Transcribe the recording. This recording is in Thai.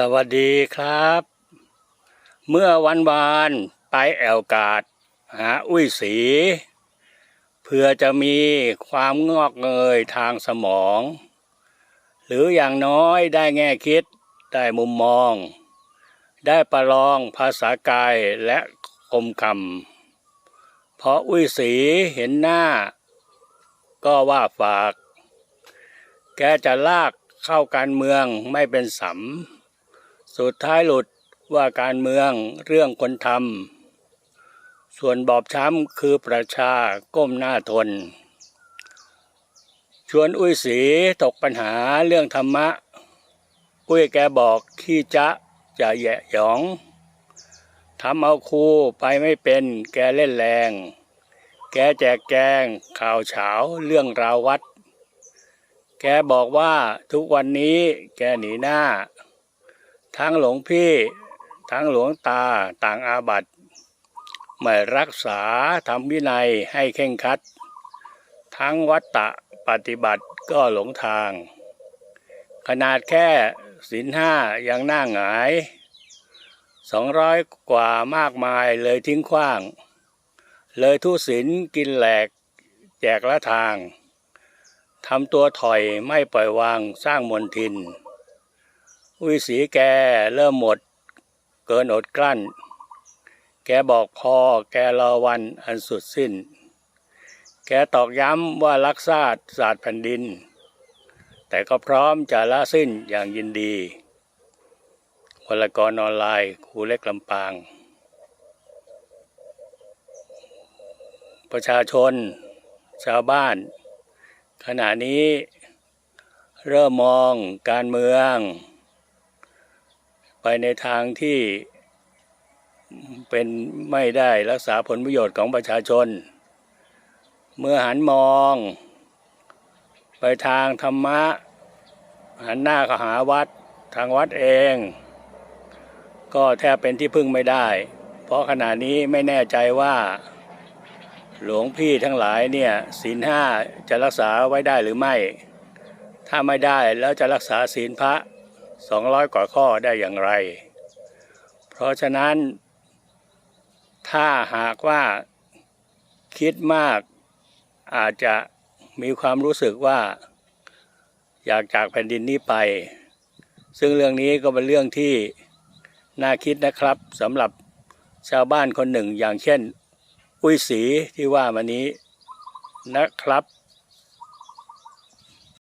สวัสดีครับ เมื่อวันวานไปแอลกาดหาอุ้ยสี เพื่อจะมีความงอกเงยทางสมอง หรืออย่างน้อยได้แง่คิดได้มุมมอง ได้ประลองภาษากายและคมคำเพราะอุ้ยสีเห็นหน้า ก็ว่าฝาก แกจะลากเข้าการเมืองไม่เป็นสำ สุดท้ายหลุดว่าการเมืองเรื่องคนทำส่วนบอบช้ำคือประชาก้มหน้าทน ชวนอุ้ยสีตกปัญหาเรื่องธรรมะ อุ้ยแกบอกขี้จะจะแยะหยองทำเอาครูไปไม่เป็นแกเล่นแรง แกแจกแกงข่าวเฉาเรื่องราววัด แกบอกว่าทุกวันนี้แกหนีหน้า ทั้งหลวงพี่ทั้งหลวงตาต่างอาบัติไม่รักษาทำวินัยให้เข่งคัด ทั้งวัตตะปฏิบัติก็หลงทาง ขนาดแค่ศีลห้ายังหน้าหงายสองร้อยกว่ามากมายเลยทิ้งขว้าง เลยทุศีลกินแหลกแจกละทางทำตัวถอยไม่ปล่อยวางสร้างมนทิน อุ้ยสีแกเริ่มหมด เกินอดกลั้น แกบอกพอแกรอวันอันสุดสิ้น แกตอกย้ำว่ารักชาติศาสตร์แผ่นดิน แต่ก็พร้อมจะละสิ้นอย่างยินดีวลกรออนไลน์ครูเล็กลำปาง ประชาชน ชาวบ้าน ขณะนี้เริ่มมองการเมือง ไปในทางที่เป็นไม่ได้รักษาผลประโยชน์ของประชาชน เมื่อหันมอง ไปทางธรรมะ หันหน้าเข้าหาวัดทางวัดเอง ก็แทบเป็นที่พึ่งไม่ได้ เพราะขณะนี้ไม่แน่ใจว่า หลวงพี่ทั้งหลายเนี่ยศีลห้าจะรักษาไว้ได้หรือไม่ ถ้าไม่ได้แล้วจะรักษาศีลพระ สองร้อยกว่าข้อได้อย่างไร เพราะฉะนั้น ถ้าหากว่าคิดมากอาจจะมีความรู้สึกว่า อยากจากแผ่นดินนี้ไป ซึ่งเรื่องนี้ก็เป็นเรื่องที่น่าคิดนะครับสำหรับชาวบ้านคนหนึ่งอย่างเช่น อุ้ยสีที่ว่ามานี้นะครับ